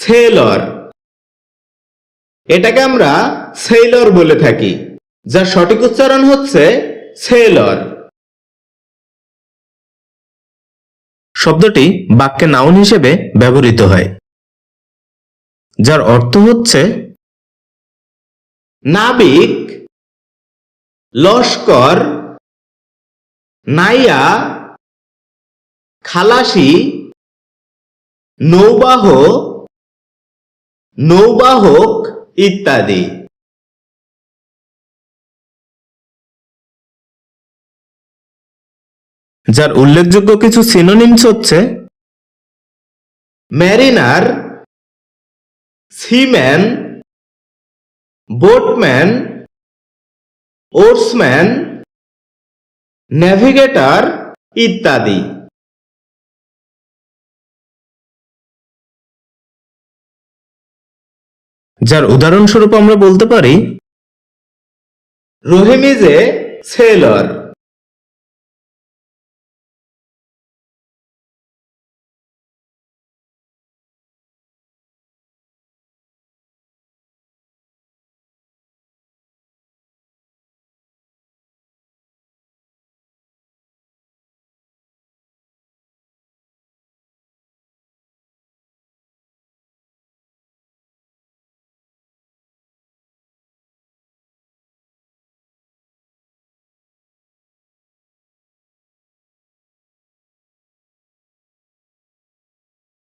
সেলর। এটাকে আমরা সেলর বলে থাকি, যার সঠিক উচ্চারণ হচ্ছে সেলর। শব্দটি বাক্যে নাউন হিসেবে ব্যবহৃত হয়, যার অর্থ হচ্ছে নাবিক, লস্কর, নাইয়া, খালাসি, নৌবাহ নৌবাহক ইত্যাদি। যার উল্লেখযোগ্য কিছু সিনোনিমস হচ্ছে mariner seaman boatman oarsman navigator ইত্যাদি। যার উদাহরণস্বরূপ আমরা বলতে পারি রহিম এ সেলর।